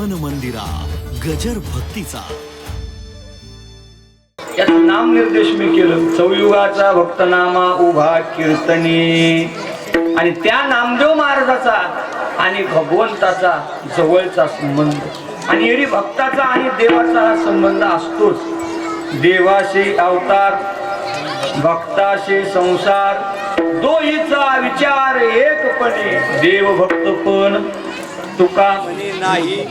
मन मंदिरा गजर भक्तीचा. नाम निर्देश मी केलं. चौयुगाचा भक्तनामा उभा कीर्तनी. आणि त्या नामदेव महाराजाचा आणि भगवंताचा जवळचा संबंध. आणि एरी भक्ताचा आणि देवाचा हा संबंध असतोच. देवाशी अवतार भक्ताशी संसार दोहीचा विचार एकपणे. देव भक्त पण तुका नाही.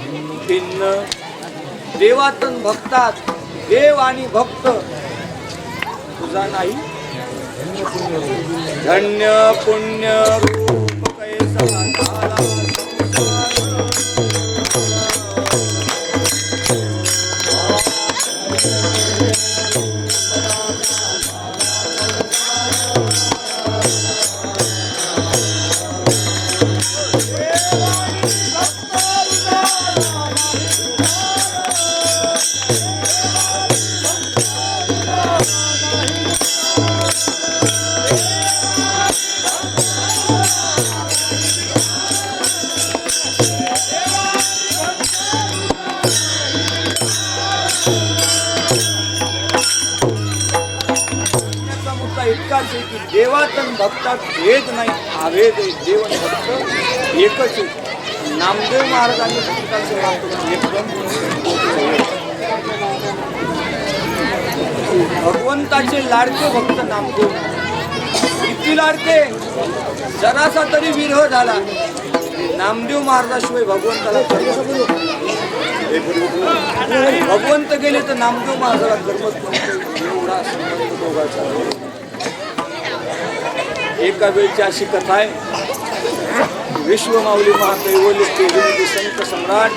भिन्न. देवातन भक्तात देव आणि भक्त. तुझा नाही. धन्य पुण्य रूप कैसा झाला भेद नाही अभेद देव भक्त एकच नामदेव महाराजांनी भक्ताचं भगवंताचे लाडके भक्त नामदेव. किती लाडके. जरासा तरी विरह झाला. नामदेव महाराजाशिवाय भगवंताला भगवंत गेले तर नामदेव महाराजाला करमत एवढा संबंध दोघांचा एका वेळची अशी कथा आहे. विश्वमाऊली महाकैवल्य तेजोनिधी संत सम्राट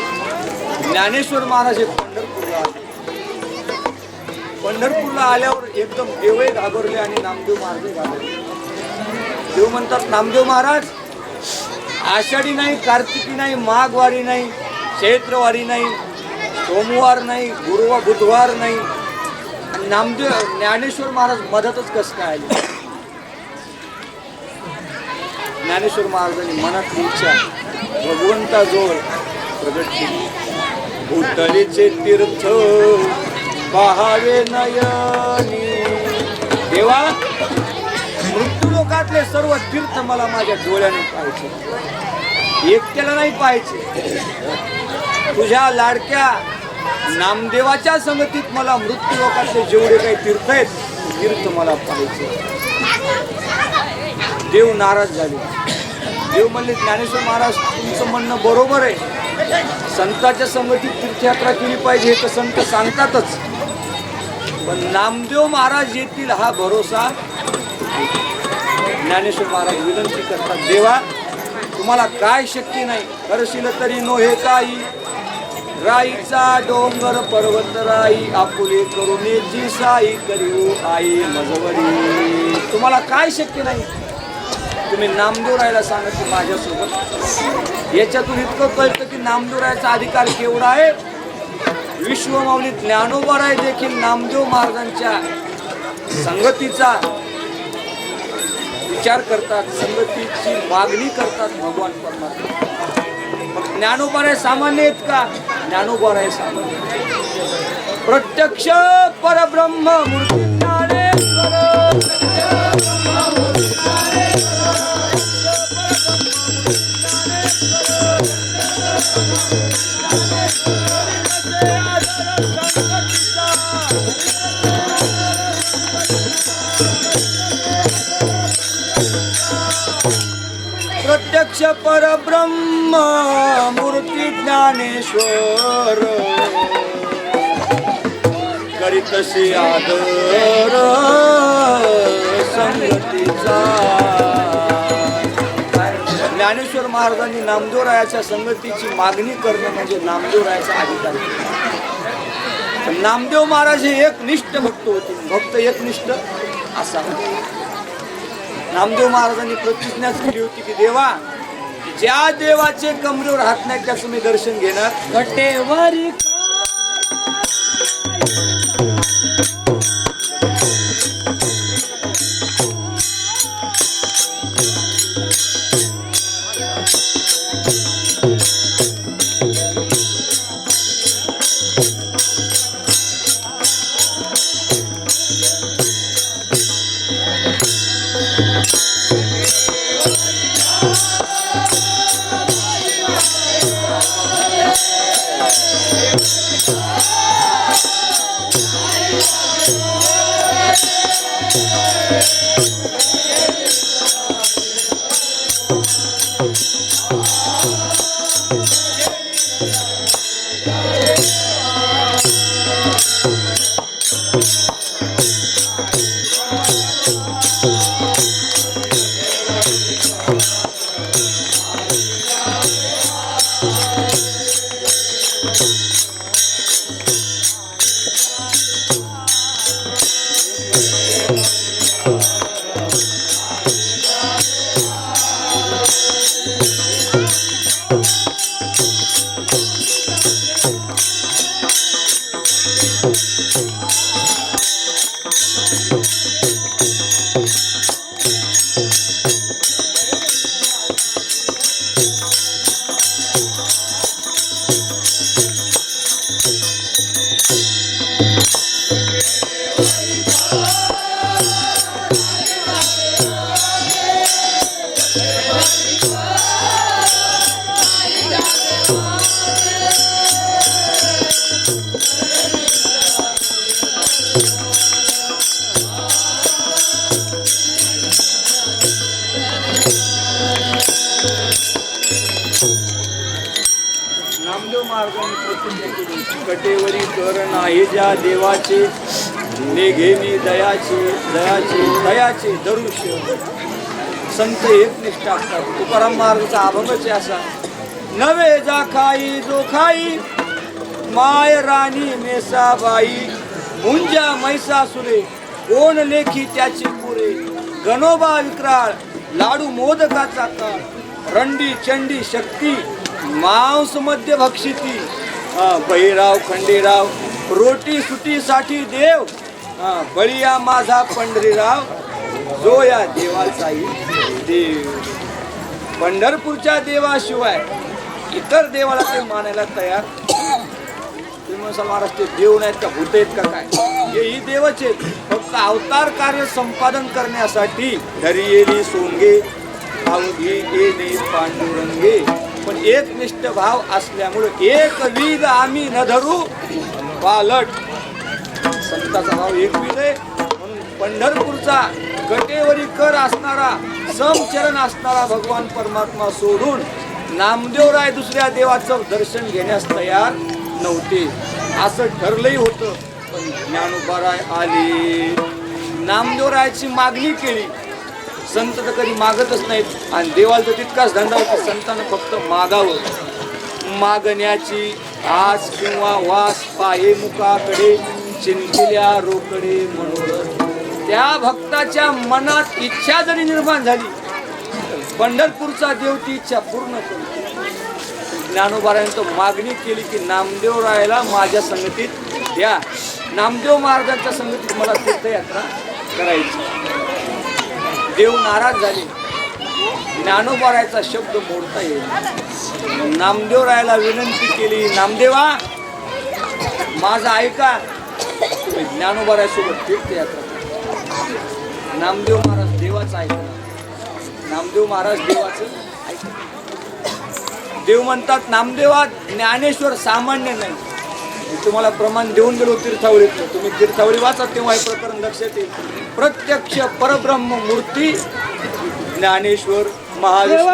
ज्ञानेश्वर महाराज हे पंढरपूरला आले. पंढरपूरला आल्यावर एकदम देवही घाबरले आणि नामदेव महाराज घाबरले. देव म्हणतात नामदेव महाराज आषाढी नाही कार्तिकी नाही माघवारी नाही चैत्रवारी नाही सोमवार नाही गुरुवार बुधवार नाही. नामदेव ज्ञानेश्वर महाराज मदतच कसं काय आले? ज्ञानेश्वर महाराजांनी मनातली इच्छा भगवंताजवळ प्रगट केली. भूतलीचे तीर्थ पहावे नयनी. देवा मृत्यू लोकातले सर्व तीर्थ मला माझ्या डोळ्याने पाहायचे. एकट्याला नाही पाहायचे. तुझ्या लाडक्या नामदेवाच्या संगतीत मला मृत्यू लोकातले जेवढे काही तीर्थ आहेत तीर्थ मला पाहायचे. देव नाराज झाले. देव म्हणले ज्ञानेश्वर महाराज तुमचं म्हणणं बरोबर आहे. संताच्या संगतीत तीर्थयात्रा केली पाहिजे हे तर संत सांगतातच. पण नामदेव महाराज येतील हा भरोसा ज्ञानेश्वर महाराज विनंती करतात. देवा तुम्हाला काय शक्य नाही? करशील तरी नो हे काही. राईचा डोंगर पर्वत राई आपुले जी साई करीऊ आई मजवरी. तुम्हाला काय शक्य नाही? तुम्ही नामदेव राहायला सांगत की माझ्यासोबत. याच्यातून इतकं कळतं की नामदेव राहायचा अधिकार केवढा आहे. विश्वमाऊली ज्ञानोबा राय देखील नामदेव महाराजांच्या संगतीचा विचार करतात संगतीची मागणी करतात भगवान परमात्मा. मग ज्ञानोबा राय सामान्य आहेत का? ज्ञानोबा राय सामान्य प्रत्यक्ष परब्रह्म मूर्ती ज्ञानेश्वर प्रत्यक्ष परब्रह्म मूर्ती ज्ञानेश्वर. करीतशी आदर संगतीचा. ज्ञानेश्वर महाराजांनी नामदेवरायाच्या संगतीची मागणी करणं म्हणजे नामदेवरायाचा अधिकार. नामदेव महाराज हे एकनिष्ठ भक्त होते. भक्त एकनिष्ठ असा नामदेव महाराजांनी प्रतिज्ञाच केली होती की देवा ज्या देवाचे कमरेवर हात नाही त्याचं मी दर्शन घेणार. Oh, Boom, boom, boom. देवाची ज्या दयाची दयाची दयाचे दयाचे दयाचे दरुष्य संत एकनिष्ठ असतात तुकाराम महाराजांचा अभंगच असा. नवे जा खाई जो खाई माय राणी मेसाबाई मुंजा मैसासुरे कोण लेखी त्याचे पुरे. गणोबा विक्राळ लाडू मोदकाचा काळ. रंडी चंडी शक्ती मांस मध्य भक्षिती बहिराव खंडेराव रोटी सुटीसाठी देव. बळीया माझा पंढरीराव. जो या देवाचाही देव. पंढरपूरच्या देवाशिवाय इतर देवाला ते मानायला तयार. महाराष्ट्र देव नाहीत का? भूत आहेत का काय? हेही देवच आहेत. फक्त अवतार कार्य संपादन करण्यासाठी घरी येली सोंगे अवघी गेले पांडुरंगे. पण एकनिष्ठ भाव असल्यामुळे एक विध आम्ही न धरू. पालट संताचा भाव एक विध आहे. म्हणून पंढरपूरचा गटेवरी कर असणारा समचरण असणारा भगवान परमात्मा सोडून नामदेवराय दुसऱ्या देवाचं दर्शन घेण्यास तयार नव्हते. असं ठरलंही होतं पण ज्ञानोबाराय आले. नामदेवरायाची मागणी केली. संत तर कधी मागतच नाहीत. आणि देवाला तर तितकाच धंदा होता संतानं फक्त मागावं. मागण्याची आज किंवा वास पाये मुखाकडे चिंतिल्या रोकडे म्हणून. त्या भक्ताच्या मनात इच्छा जरी निर्माण झाली पंढरपूरचा देव ती इच्छा पूर्ण करतो ज्ञानोबारायनं तो मागणी केली की नामदेव रायला माझ्या संगतीत द्या. नामदेव महाराजांच्या संगतीत मला तीर्थयात्रा करायची. देव नाराज झाले. ज्ञानोबारायचा शब्द मोडता येईल. नामदेवरायाला विनंती केली नामदेवा माझा ऐका. तुम्ही ज्ञानोबारायसोबत तीर्थयात्रा करा. नामदेव महाराज देवाचं ऐकलं नामदेव महाराज देवाचं ऐकलं देव म्हणतात नामदेवा ज्ञानेश्वर सामान्य नाही. मी तुम्हाला प्रमाण देऊन गेलो तीर्थावळीतलं तुम्ही तीर्थावळी वाचा तेव्हा हे प्रकरण लक्षात येईल. प्रत्यक्ष परब्रह्म मूर्ती ज्ञानेश्वर देव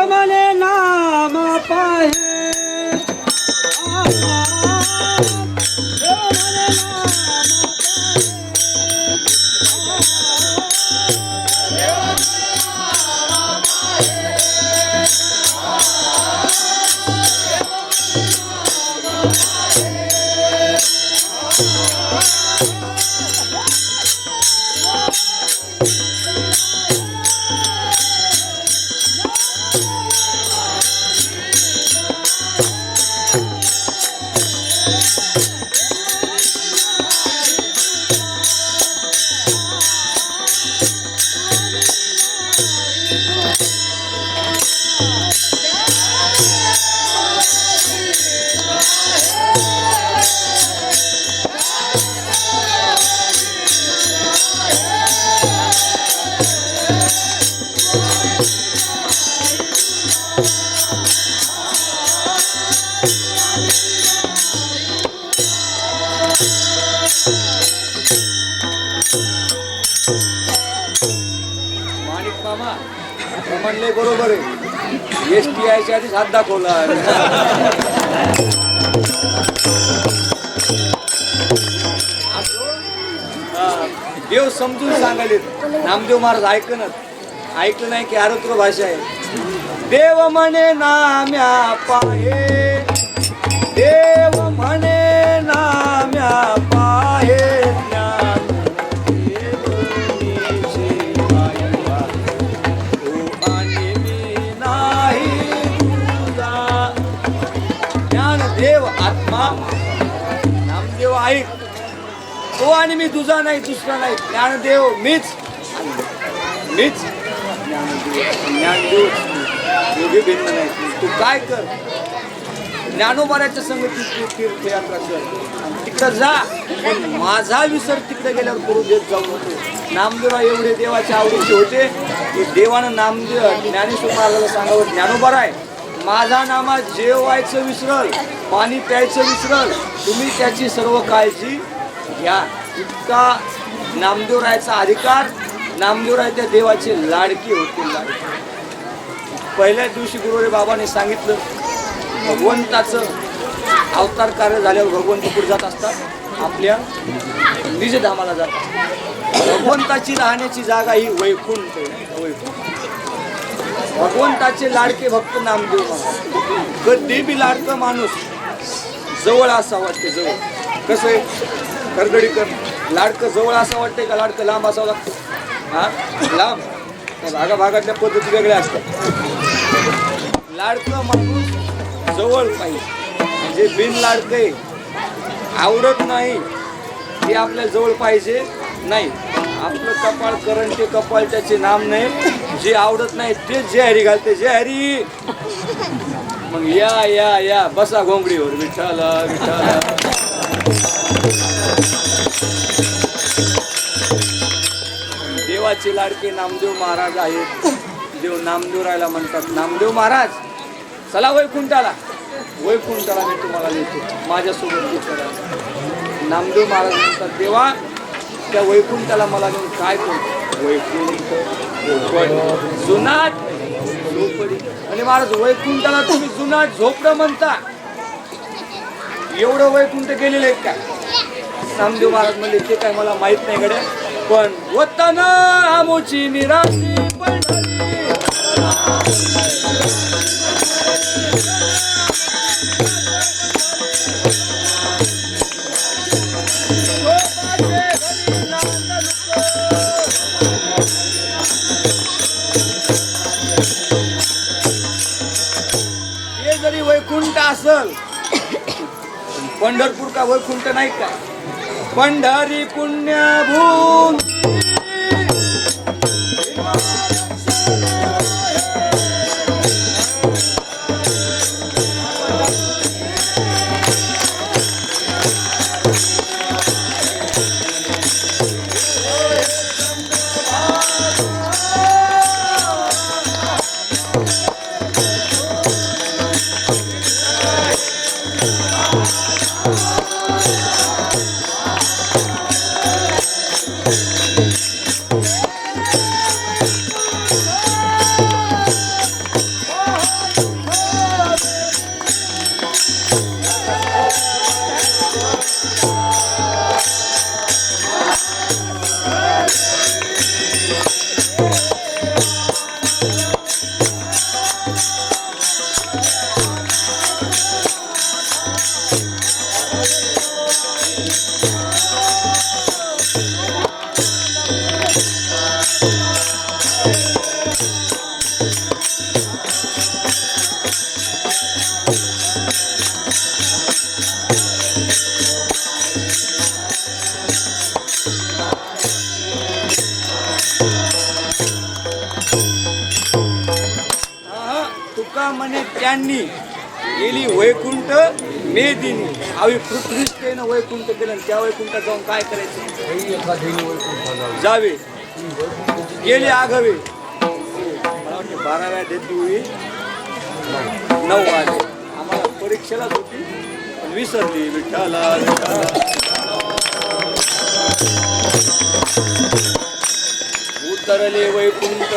माणिक मामा म्हणणे बरोबर आहे. एस टी आयच्या आधीच हात दाखवला देव समजून सांगायले नामदेव महाराज ऐकणच ऐकलं नाही की आरत्र भाषा आहे. देव म्हणे नाम्या पाये. देव देव आणि मी तुझा नाही दुसरा नाही. ज्ञानदेव मीच. मीच. ज्ञानदेव दोघे भिन्न नाही. तू काय कर? ज्ञानोबाऱ्याच्या संगती तीर्थयात्रा कर. तिकडं जा. पण माझा विसर तिकडे गेल्यावर करू देत जाऊ नको. नामदेवा एवढे देवाचे आवडीचे होते. की देवानं नामदेव ज्ञानेश्वर महाराजाला सांगावं ज्ञानोबार आहे. माझा नामा जेवायचं विसरल पाणी प्यायचं विसरल. तुम्ही त्याची सर्व काळजी घ्या इतका नामदेवरायाचा अधिकार नामदेवराय त्या देवाचे लाडके होती. पहिल्या दिवशी गुरुवारी बाबाने सांगितलं भगवंताचं अवतार कार्य झाल्यावर भगवंत कुठे जात असतात आपल्या निजधामाला जातात. भगवंताची राहण्याची जागा ही वैकुंठ वैकुंठ. भगवंताचे लाडके भक्त नामदेव महाराज कधी बी लाडकं माणूस जवळ असा वाटते जवळ. कसं करगडीकर लाडकं जवळ असं वाटतंय का लाडकं लांब असावं लागतं? हां? लांब. त्या भागा भागातल्या पद्धती वेगळ्या असतात. लाडकं माणूस जवळ पाहिजे. म्हणजे बिन लाडकं आवडत नाही ते आपल्या जवळ पाहिजे नाही. आपलं कपाळ करण ते कपाळ त्याचे नाम नाही. जे आवडत नाही ते जे हरी घालते. जे हरी मग या या या. बसा घोंगडीवर. विठाला विठाला देवाचे लाडके नामदेव महाराज आहेत. देव नामदेवरायला म्हणतात. नामदेव महाराज चला वैकुंठाला. वैकुंठाला मी तुम्हाला देतो माझ्यासोबत नामदेव महाराज म्हणतात देवा त्या वैकुंठाला मला नेऊन काय करतो वैकुंठ जुनाट झोपडी. आणि महाराज वैकुंठाला तुम्ही जुनाट झोपडं म्हणता. एवढं वैकुंठ गेलेलं आहे काय नामदेव महाराज म्हणले ते काय मला माहीत नाही गड्या. पण वतन आमोची निराशी हे जरी वैकुंठ असल पंढरपूर का वैकुंठ नाही का पंढरी पुण्यभूम. त्यांनी गेली वैकुंठ मे दिनी आम्ही पृथ्वीष्ठेनं वैकुंठ केलं त्या वैकुंठात जाऊन काय करायचं? जावे. गेले आघावे. मला वाटते बाराव्या देती नऊ आले आम्हाला परीक्षेलाच होती पण विसरली. विठ्ठला. उतरले वैकुंठ.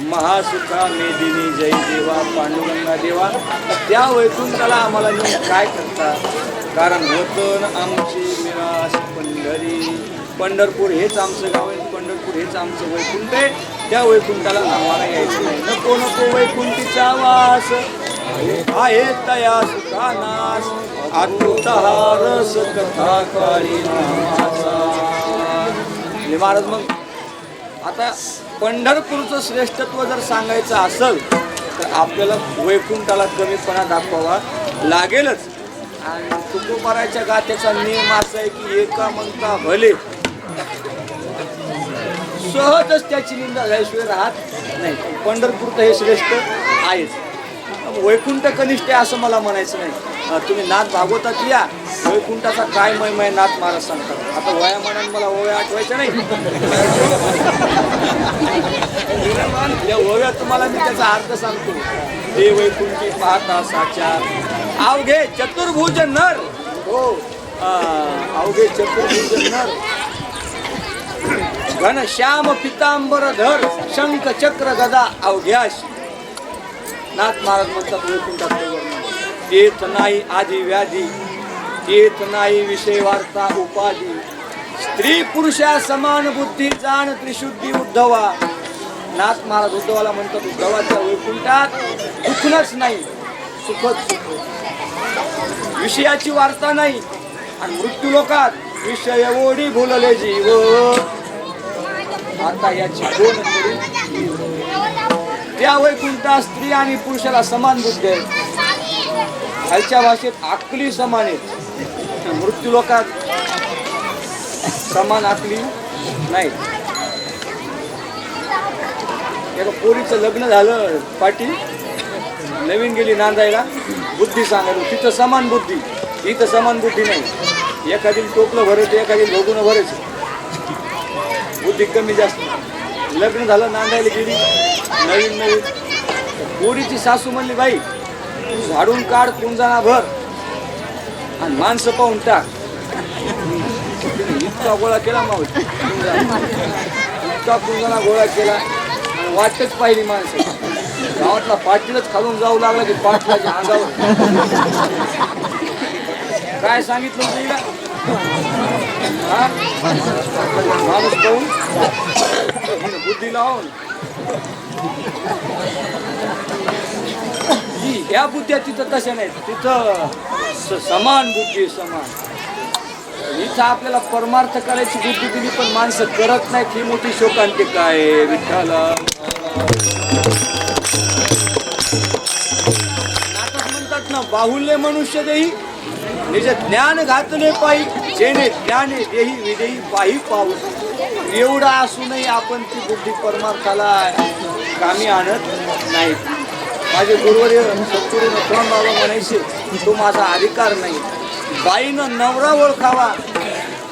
महासुखा मेदिनी जय देवा पांडुरंगा देवा. त्या वैकुंठाला आम्हाला नेऊन काय करता कारण वतन आमची मिरास पंढरी. पंढरपूर हेच आमचं गाव आहे पंढरपूर हेच आमचं वैकुंठ आहे. त्या वैकुंठाला आम्हाला यायचं नाही. नको नको वैकुंठीचा वास. आहे तया सुखानास आतुता रस कथा काळी हे म्हणजे महाराज मग आता पंढरपूरचं श्रेष्ठत्व जर सांगायचं असेल तर आपल्याला वैकुंठाला कमीपणा दाखवावा लागेलच. आणि तुकोबाराच्या गात्याचा नियम असा आहे की एका म्हणता भले सहजच त्याची निंदा झाल्याशिवाय राहत नाही. पंढरपूर तर हे श्रेष्ठ आहेच. वैकुंठ कनिष्ठ आहे असं मला म्हणायचं नाही. तुम्ही नाथ भागवतात या वैकुंठाचा काय महिमय नाथ महाराज सांगतात. आता वया म्हणान मला ओव्या आठवायच्या नाही. या ओव्यात तुम्हाला मी त्याचा अर्थ सांगतो. हे वैकुंठी पाहता साचार. अवघे चतुर्भुज नर. हो. अवघे चतुर्भुज नर. घनश्याम पितांबर धर. शंख चक्र गदा अवघ्याशी. नाथ महाराज म्हणतात वैकुंठातलं येत नाही. आधी व्याधी येत नाही विषय वार्ता उपाधी. स्त्री पुरुषा समान बुद्धी जाण त्रिशुद्धी उद्धवा. नाथ महाराज उद्धवाला म्हणतात उद्धवाच्या वैकुंठात दुखणच नाही सुखच सुख विषयाची वार्ता नाही आणि मृत्यू लोकात विषय ओढी भुलले जीव. आता याची दोन करून त्या वैकुंठात स्त्री आणि पुरुषाला समान बुद्ध आहे. खालच्या भाषेत आकली समान आहे. मृत्यू लोकात समान आकली नाही. एका पोरीचं लग्न झालं पाटी. नवीन गेली नांदायला. बुद्धी सांगायला तिथं समान बुद्धी. इथं समान बुद्धी नाही. एखादी टोपलं भरत एखादी भोगून भरायचं. बुद्धी कमी जास्त. लग्न झालं नांदायला गेली. नवीन नवीन. पोरीची सासू म्हणली बाई तू झाडून काढ कुंजाना भर आणि माणसं पाहून टाक. इतका गोळा केला माऊल इतका कुंजाना गोळा केला. वाटच पाहिली माणसं. गावातला पाटीलच खालून जाऊ लागला की पाटलाच्या अंगावर. काय सांगितलं होतं हा? माणूस पाहून? बुद्धी लावून ही ह्या बुद्ध्या तिथं तशा नाहीत? तिथं समान बुद्धी समान. इथं आपल्याला परमार्थ करायची बुद्धी दिली पण माणसं करत नाहीत. ही मोठी शोकांती काय विठ्ठल. नाटक म्हणतात ना बाहुल्य मनुष्य देही निज ज्ञान घातले पाहिजे जेणे ज्ञाने देही विदेही पाही पाहू. एवढा असूनही आपण ती बुद्धी परमार्थाला कामी आणत नाही. माझे गुरुवर्य सत्तुरी नथुराम बाबा म्हणायचे तो माझा अधिकार नाही. बाईनं नवरा ओळखावा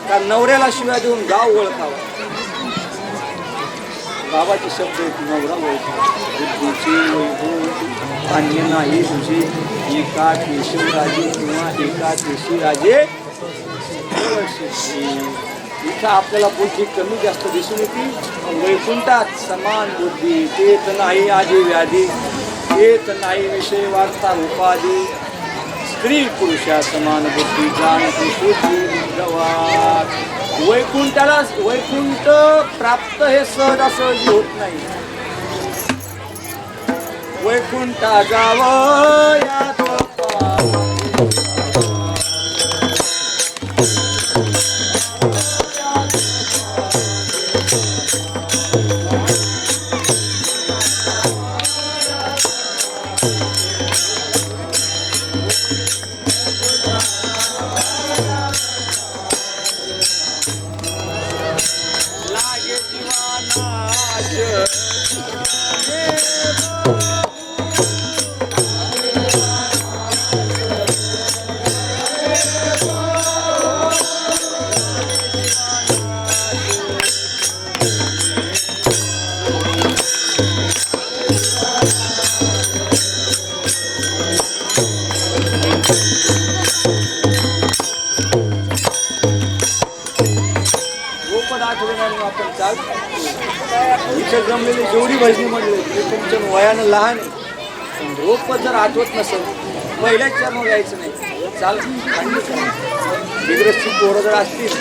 का नवऱ्याला शिव्या देऊन गाव ओळखावा? बाबाचे शब्द नवरा ओळखावा. बुद्धीची वैभव अन्य नाही तुझे. एका केशवराजे किंवा एका केशीराजे इथं आपल्याला बुद्धी कमी जास्त दिसून येते. वैकुंठात समान बुद्धी तेच नाही आधी व्याधी येत नाही विषय वार्ता उपाधी. स्त्री पुरुषा समान बुद्धी जाणती शुद्धी वैकुंठाला वैकुंठ प्राप्त हे सहजासहजी होत नाही. वैकुंठा जावं या Boom. लहान आहे. पण जर आठवत नसेल पहिल्याच चरण यायचं नाही. चाल बिग्रस्ती पोरं जर असतील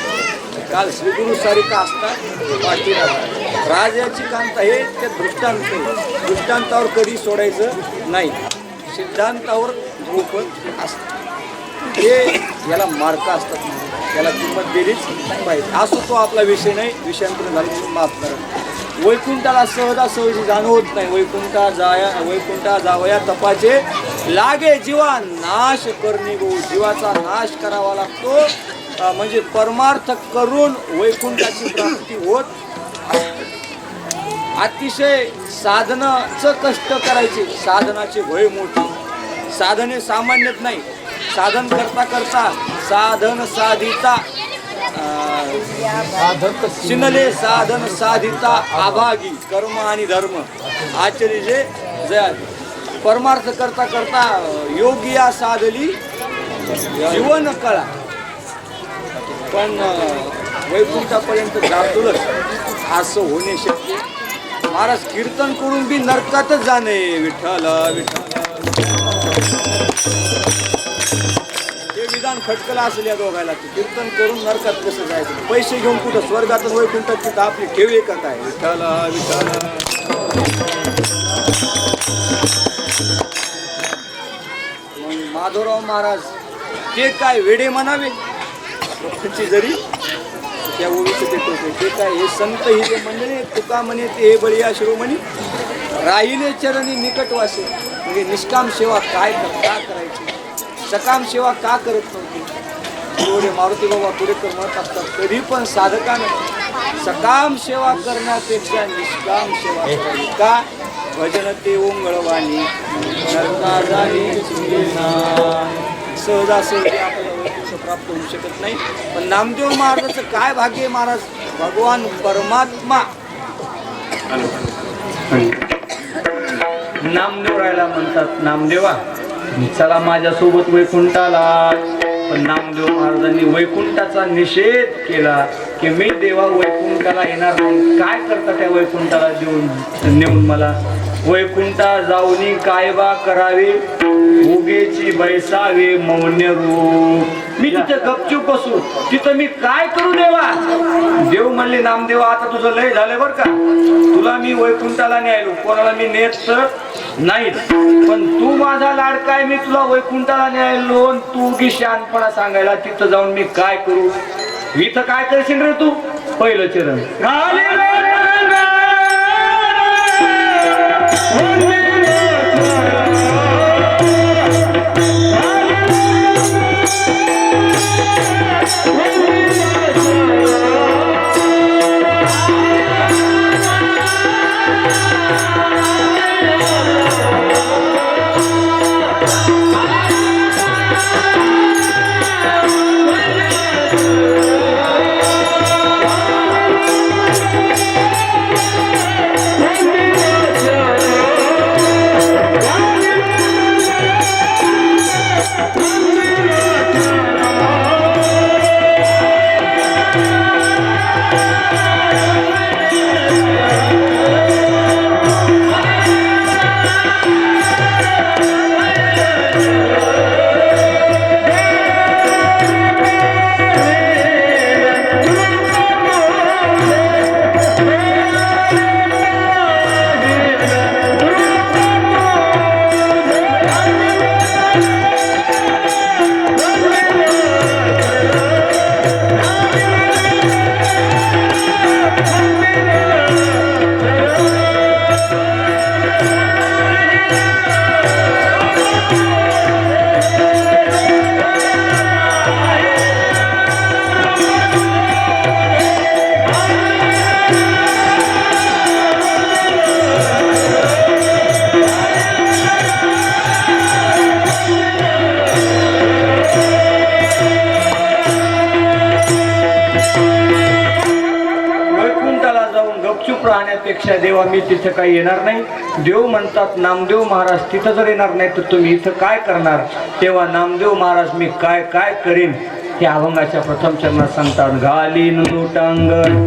काल श्रीगुरु सारिका असतात पाठी राहतात. राजाची कांता हे ते दृष्टांत आहे. दृष्टांतावर कधी सोडायचं नाही. सिद्धांतावर रोपण असतं हे याला मार्क असतात. त्याला किंमत दिलीच पाहिजे. असो तो आपला विषय नाही. विषयांतर झाली माफ करा. वैकुंठाला सहजासहजी जाणं होत नाही. वैकुंठा जाया वैकुंठा जावया तपाचे. लागे जीवा नाश करणे गो. जीवाचा नाश करावा लागतो. म्हणजे परमार्थ करून वैकुंठाची प्राप्ती होत. अतिशय साधनाचं कष्ट करायचे. साधनाचे भय मोठे. साधने सामान्यतः नाही. साधन करता करता साधन साधिता शिनले साधन साधिता आभागी कर्म आणि धर्म. आचरी जे जया परमार्थ करता करता अं, योगिया साधली जीवन कळा. पण वैकुंठापर्यंत जातोच असं होणे शक्य. महाराज कीर्तन करून बी नरकातच जाणे. विठ्ठल विठ्ठल. विधान खटकला असेल या दोघायला की कीर्तन करून नरकात कसं जायचं? पैसे घेऊन कुठं स्वर्गातून वैकुंठात तिथं आपली ठेवी एकच आहे. विठ्ठल मग माधवराव महाराज ते काय वेडे म्हणावे जरी त्या ओळीचं ते टोके ते काय हे संत ही जे म्हणले तुका म्हणे ते हे बळीया शिरोमणी राहिले चरणी निकट वासे म्हणजे निष्काम सेवा काय कर- का करायची? सकाम सेवा का करत नव्हती? एवढे मारुती बाबा पुढेकर म्हणत असतात. कधी पण साधकानं सकाम सेवा करण्यापेक्षा निष्काम सेवा करावी का? भजन ते ओंगळवाणी. सहजासहजी आपल्याला प्राप्त होऊ शकत नाही. पण नामदेव महाराजाचं काय भाग्य आहे महाराज? भगवान परमात्मा. नामदेव राहायला म्हणतात नामदेवा. चला माझ्यासोबत वैकुंठाला. पण नामदेव महाराजांनी वैकुंठाचा निषेध केला की मी देवा वैकुंठाला येणार नाही. काय करता त्या वैकुंठाला देऊन? नेऊन मला वैकुंठा जाऊनी काय बा करावे? उगेची बैसावे मौन्य रूप मी तिथे गपचूप बसू. तिथं मी काय करू देवा? देव म्हणले नामदेवा आता तुझं लय झालं बरं का. तुला मी वैकुंठाला न्यायलो. कोणाला मी नेत तर नाही. पण तू माझा लाडका आहे मी तुला वैकुंठाला न्यायलो तू की शहाणपणा सांगायला तिथं जाऊन मी काय करू? इथं काय करशील रे तू? पहिलं चरण. वैकुंठाला गपचूप राहण्यापेक्षा देवा मी तिथं काही येणार नाही. देव म्हणतात नामदेव महाराज तिथं जर येणार नाही तर तुम्ही इथं काय करणार? तेव्हा नामदेव महाराज मी काय काय करीन? हे अभंगाच्या प्रथम चरणात सांगतात घालीन लोटांगण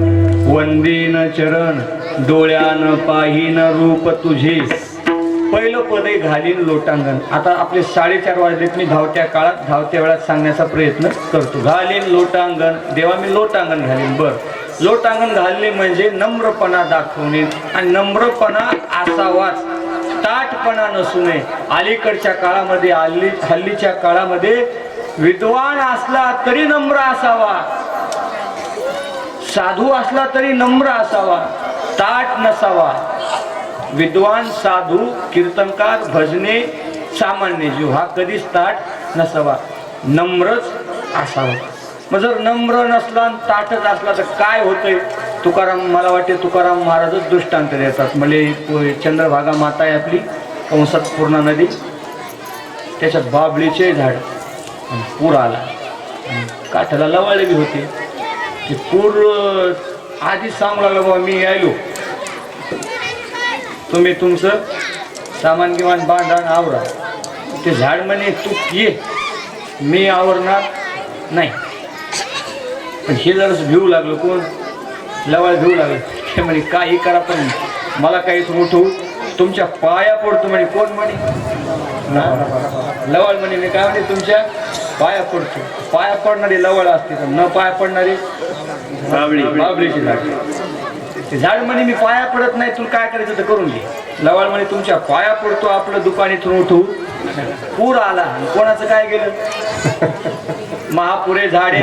वंदीन चरण डोळ्यानं पाहिन रूप तुझे. पहिलं पदही घालीन लोटांगण. आता आपले साडेचार वाजलेत मी धावत्या काळात धावत्या वेळात सांगण्याचा प्रयत्न करतो. घालीन लोटांगण. देवा मी लोटांगण घालीन. बर. लोटांगण घालणे म्हणजे नम्रपणा दाखवणे आणि नम्रपणा असावाच ताटपणा नसू नये अलीकडच्या काळामध्ये हल्ली हल्लीच्या काळामध्ये विद्वान असला तरी नम्र असावा. साधू असला तरी नम्र असावा. ताट नसावा. विद्वान साधू कीर्तनकार भजने सामान्य जीव हा कधीच ताट नसावा. नम्रच असावा. मग जर नम्र नसला आणि ताटच असला तर काय होतंय? तुकाराम मला वाटते तुकाराम महाराजच दृष्टांत देतात. म्हणजे चंद्रभागा माता आहे आपली कंसात पूर्णा नदी. त्याच्यात बाबळीचे झाड पूर आला. काठाला लवाळे होती होते. ते पूर आधीच सांगू लागलं बाबा मी यायलो. तुम्ही तुमचं सामान किमान बांधा आवरा. ते झाड म्हणे तू ये. मी आवरणार नाही. पण हे जर भिवू लागलं कोण? लवाळ भिवू लागलं. ते म्हणे काही करा पण मला काहीच उठवू तुमच्या पाया पडतो म्हणे. कोण म्हणे? लवाळ म्हणे मी काय म्हणे तुमच्या पाया पडतो. पाया पडणारी लवळ असते तर न पाया पडणारी बाबळी. बाबळीची झाड. झाड म्हणे मी पाया पडत नाही तुला काय करायचं तर करून घे. लवाळ म्हणे तुमच्या पाया पडतो आपलं दुकान इथून उठवू पूर आला. कोणाचं काय गेलं? महापुरे झाडे